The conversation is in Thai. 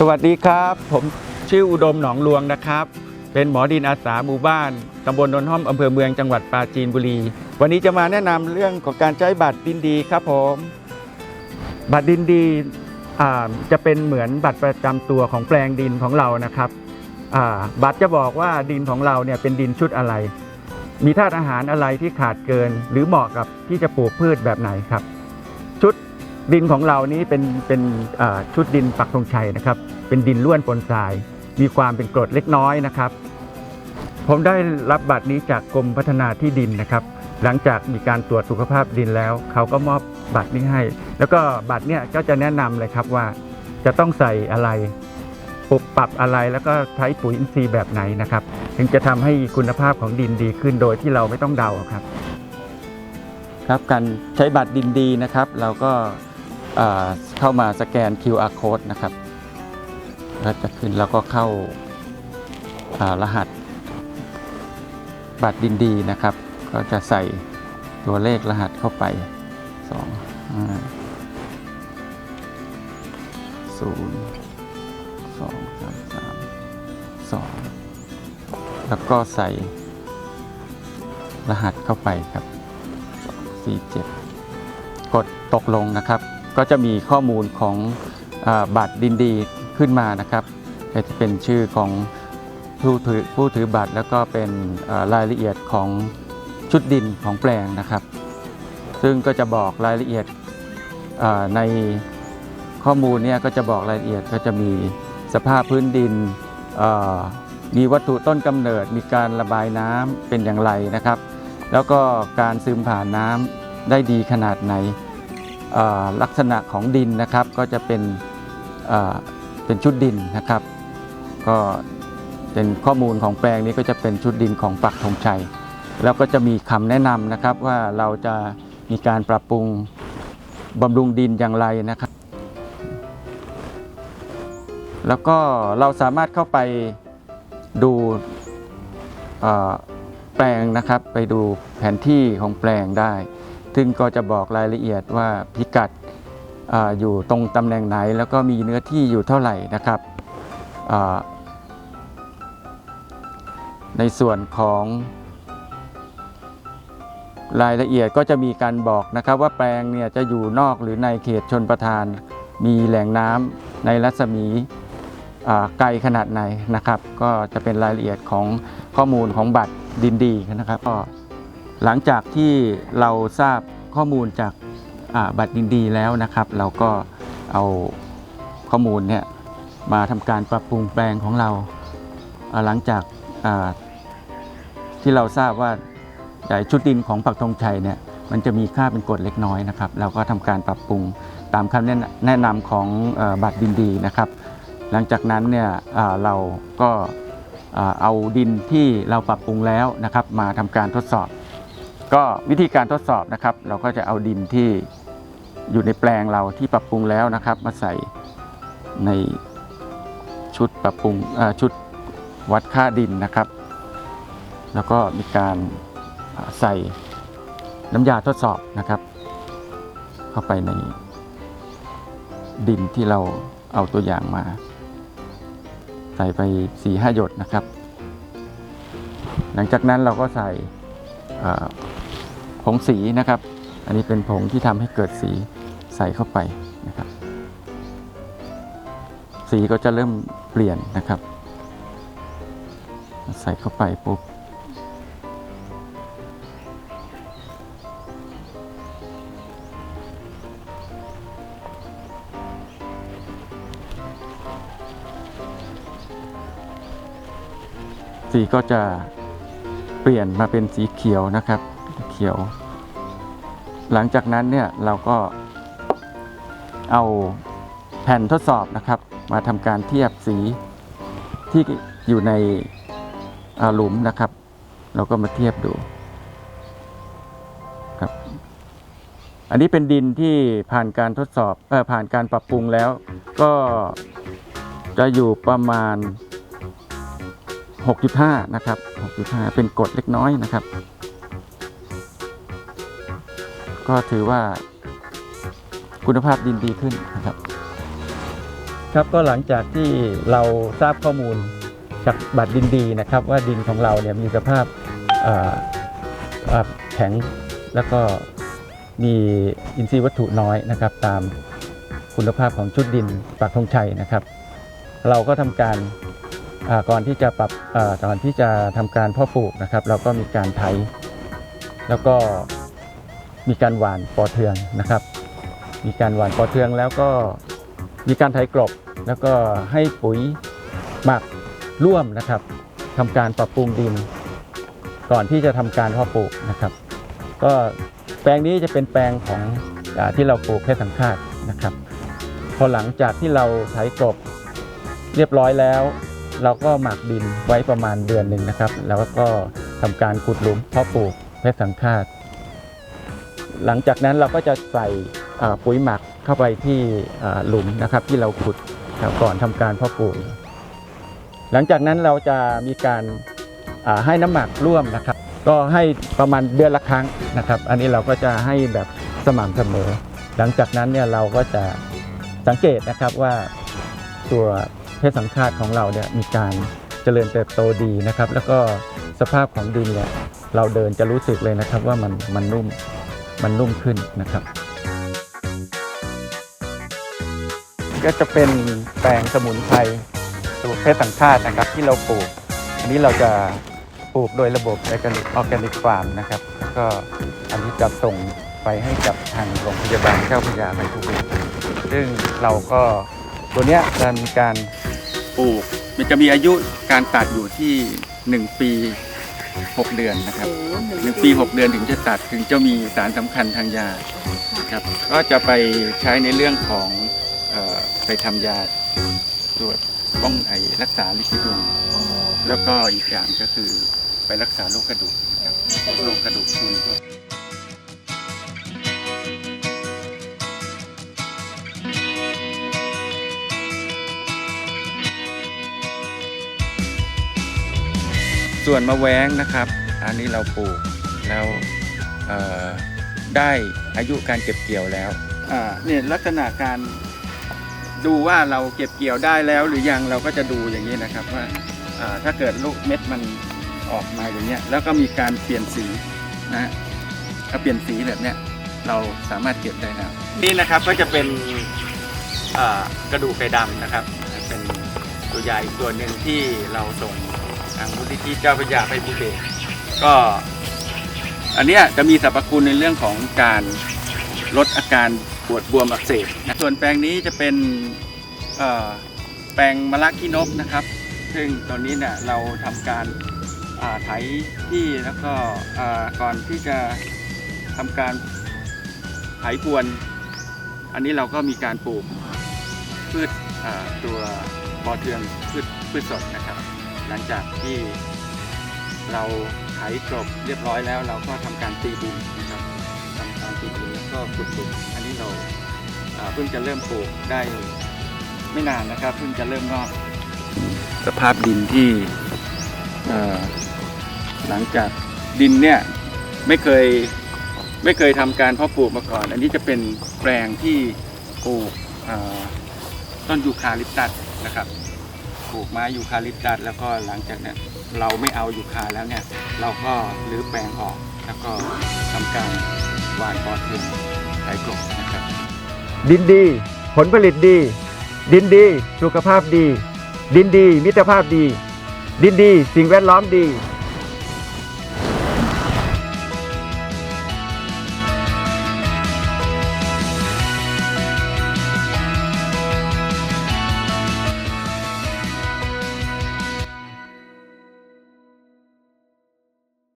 สวัสดีครับ ผมชื่ออุดมหนองลวงนะครับ เป็นหมอดินอาสาหมู่บ้านตำบลนนห้อมอำเภอเมืองจังหวัดปราจีนบุรี วันนี้จะมาแนะนำเรื่องของการใช้บัตรดินดีครับผม บัตรดินดีจะเป็นเหมือนบัตรประจำตัวของแปลงดินของเรานะครับบัตรจะบอกว่าดินของเราเนี่ยเป็นดินชุดอะไร มีธาตุอาหารอะไรที่ขาดเกิน หรือเหมาะกับที่จะปลูกพืชแบบไหนครับ ดินของเรานี้เป็นเป็นชุดดินปักธงชัยนะครับ เป็นดินล้วนปนทราย มีความเป็นกรดเล็กน้อยนะครับ ผมได้รับบัตรนี้จากกรมพัฒนาที่ดินนะครับ หลังจากมีการตรวจสุขภาพดินแล้ว เขาก็มอบบัตรนี้ให้ แล้วก็บัตรเนี่ยก็จะแนะนำเลยครับว่าจะต้องใส่อะไรปรับปรับอะไรแล้วก็ใช้ปุ๋ยอินทรีย์แบบไหนนะครับ ถึงจะทำให้คุณภาพของดินดีขึ้นโดยที่เราไม่ต้องเดาครับ ครับการใช้บัตรดินดีนะครับ เราก็ เข้ามาสแกน QR code นะครับแล้วจะขึ้นแล้วก็เข้าารหัสบัตรดินดีนะครับ ก็จะใส่ตัวเลขรหัสเข้าไปสองห้าศูนย์สองสามสามสองแล้วก็ใส่รหัสเข้าไปครับสองสี่เจ็ดกดตกลงนะครับ ก็จะมีข้อมูลของอบัตรดินดีขึ้นมานะครับจะเป็นชื่อของผู้ถือผู้ถือบัตรแล้วก็เป็นรายละเอียดของชุดดินของแปลงนะครับ ซึ่งก็จะบอกรายละเอียดในข้อมูลเนี่ยก็จะบอกรายละเอียดก็จะมีสภาพพื้นดินมีวัตถุต้นกำเนิดมีการระบายน้ำเป็นอย่างไรนะครับ แล้วก็การซึมผ่านน้ำได้ดีขนาดไหน ลักษณะของดินนะครับก็จะเป็นเป็นชุดดินนะครับ ก็เป็นข้อมูลของแปลงนี้ก็จะเป็นชุดดินของปักธงชัย แล้วก็จะมีคำแนะนำนะครับว่าเราจะมีการปรับปรุงบำรุงดินอย่างไรนะครับ แล้วก็เราสามารถเข้าไปดูแปลงนะครับไปดูแผนที่ของแปลงได้ ซึ่งก็จะบอกรายละเอียดว่าพิกัดออยู่ตรงตำแหน่งไหน แล้วก็มีเนื้อที่อยู่เท่าไหร่นะครับ ในส่วนของรายละเอียดก็จะมีการบอกนะครับว่าแปลงเนี่ยจะอยู่นอกหรือในเขตชนประทาน มีแหล่งน้ำในรัศมีไกลขนาดไหนนะครับ ก็จะเป็นรายละเอียดของข้อมูลของบัตรดินดีนะครับก็ หลังจากที่เราทราบข้อมูลจากบัตรดินดีแล้วนะครับ เราก็เอาข้อมูลเนี่ยมาทำการปรับปรุงแปลงของเราหลังจากที่เราทราบว่าใหญ่ชุดดินของปักธงชัยเนี่ยมันจะมีค่าเป็นกดเล็กน้อยนะครับ เราก็ทำการปรับปรุงตามคำแนะนแนะนำของอบัตรดินดีนะครับ หลังจากนั้นเนี่ยเราก็เอาดินที่เราปรับปรุงแล้วนะครับ มาทำการทดสอบ ก็วิธีการทดสอบนะครับ เราก็จะเอาดินที่อยู่ในแปลงเราที่ปรับปรุงแล้วนะครับ มาใส่ในชุดปรับปรุงชุดวัดค่าดินนะครับ แล้วก็มีการใส่น้ำยาทดสอบนะครับ เข้าไปในดินที่เราเอาตัวอย่างมา ใส่ไป4ีหหยดนะครับ หลังจากนั้นเราก็ใส่ ผงสีนะครับ อันนี้เป็นผงที่ทำให้เกิดสีใส่เข้าไปนะครับ สีก็จะเริ่มเปลี่ยนนะครับ ใส่เข้าไปปุ๊บสีก็จะเปลี่ยนมาเป็นสีเขียวนะครับ เขียว หลังจากนั้นเนี่ยเราก็เอาแผ่นทดสอบนะครับ มาทำการเทียบสีที่อยู่ในหลุมนะครับ เราก็มาเทียบดูครับ อันนี้เป็นดินที่ผ่านการทดสอบออผ่านการปรับปรุงแล้ว ก็จะอยู่ประมาณ 6.5 นะครับ 6.5 เป็นกรดเล็กน้อยนะครับ ก็ถือว่าคุณภาพดินดีขึ้นนะครับ ครับก็หลังจากที่เราทราบข้อมูลจากบัตรดินดีนะครับ ว่าดินของเราเนี่ยมีสภาพแข็งแล้วก็มีอินทรีย์วัตถุน้อยนะครับ ตามคุณภาพของชุดดินปักธงชัยนะครับ เราก็ทำการก่อนที่จะปรับก่อนที่จะทำการพาะปลูกนะครับ เราก็มีการไถแล้วก็ มีการหว่านปอเทืองนะครับ มีการหว่านปอเทืองแล้วก็มีการไถกรบแล้วก็ให้ปุ๋ยหมักร่วมนะครับทำการปรับปรุงดิน ก่อนที่จะทำการเพาะปลูกนะครับ ก็แปลงนี้จะเป็นแปลงของอที่เราปลูกเพชรสังฆาตนะครับ พอหลังจากที่เราไถกรบเรียบร้อยแล้ว เราก็หมักดินไว้ประมาณเดือนหนึ่งนะครับ แล้วก็ทำการขุดหลุมเพาะปลูกเพชรสังฆาต หลังจากนั้นเราก็จะใส่ปุ๋ยหมักเข้าไปที่หลุมนะครับที่เราขุดก่อนทำการเพาะปลูกหลังจากนั้นเราจะมีการให้น้ำหมักร่วมนะครับ ก็ให้ประมาณเดือนละครั้งนะครับ อันนี้เราก็จะให้แบบสม่ำเสมอ หลังจากนั้นเนี่ยเราก็จะสังเกตนะครับว่าตัวเพศสังฆาตของเราเนี่ยมีการเจริญเติบโตดีนะครับ แล้วก็สภาพของดินเนี่ยเราเดินจะรู้สึกเลยนะครับว่ามันมันนุ่ม มันนุ่มขึ้นนะครับ ก็จะเป็นแปลงสมุนไพรสูตรเพชรสังฆาตนะครับที่เราปลูก อันนี้เราจะปลูกโดยระบบออร์แกนิกออร์แกนิกฟาร์มนะครับแล้วก็อันนี้จะส่งไปให้กับทางโรงพยาบาลเจ้าพระยาไปทุกเวซึ่งเราก็ตัวเนี้ยจะมีการปลูกมันจะมีอายุการตัดอยู่ที่ 1 ปี 6 เดือนนะครับหนึ่งปี6เดือนถึงจะตัดถึงจะมีสารสำคัญทางยาครับก็จะไปใช้ในเรื่องของเออไปทำยาตรวจป้องไอรักษาลิขิดวงแล้วก็อีกอย่างก็คือไปรักษาโรคกระดูกนะครับโรคกระดูกพรุน ส่วนมะแว้งนะครับ อันนี้เราปลูกแล้วเอ่อได้อายุการเก็บเกี่ยวแล้วอ่าเนี่ยลักษณะการดูว่าเราเก็บเกี่ยวได้แล้ว หรือยังเราก็จะดูอย่างนี้นะครับว่าอ่าถ้าเกิดลูกเม็ดมันออกมาอย่างเงี้ยแล้วก็มีการเปลี่ยนสีนะฮะถ้าเปลี่ยนสีแบบเนี้ยเราสามารถเก็บได้แล้วนี่นะครับก็จะเป็นอ่ากระดูกไก่ดำนะครับ เป็นตัวใหญ่ตัวหนึ่งที่เราส่งทาง มูลนิธิเจ้าพระยาไพบูเดชก็ อันเนี้ยจะมีสรรพคุณในเรื่องของการลดอาการปวดบวมอักเสบส่วนแปลงนี้จะเป็นแปลงมะละขี้นกนะครับ ซึ่งตอนนี้เนี่ยเราทำการไถที่แล้วก็อ่าก่อนที่จะทำการไถพวน อันนี้เราก็มีการปลูกพืชตัวปอเทืองพืชพืชสดนะครับ หลังจากที่เราไถกลบเรียบร้อยแล้ว เราก็ทำการตีดินนะครับทำการตีดินแล้วก็ขุดหลุมอันนี้เราเพิ่งจะเริ่มปลูกได้ไม่นานนะครับ เพิ่งจะเริ่มงอกสภาพดินที่หลังจากดินเนี่ยไม่เคยไม่เคยทำการเพาะปลูกมาก่อน อันนี้จะเป็นแปลงที่ปลูกต้นยูคาลิปตัสนะครับ ปลูกไม้ยูคาลิปตัสแล้วก็หลังจากนี้นเราไม่เอายูคาแล้วเนี่ย เราก็รื้อแปลงออก แล้วก็ทำการหว่านปอเทืองไถกลบนะครับ ดินดี ผลผลิตดี ดินดี สุขภาพดี ดินดี มิตรภาพดี ดินดี สิ่งแวดล้อมดี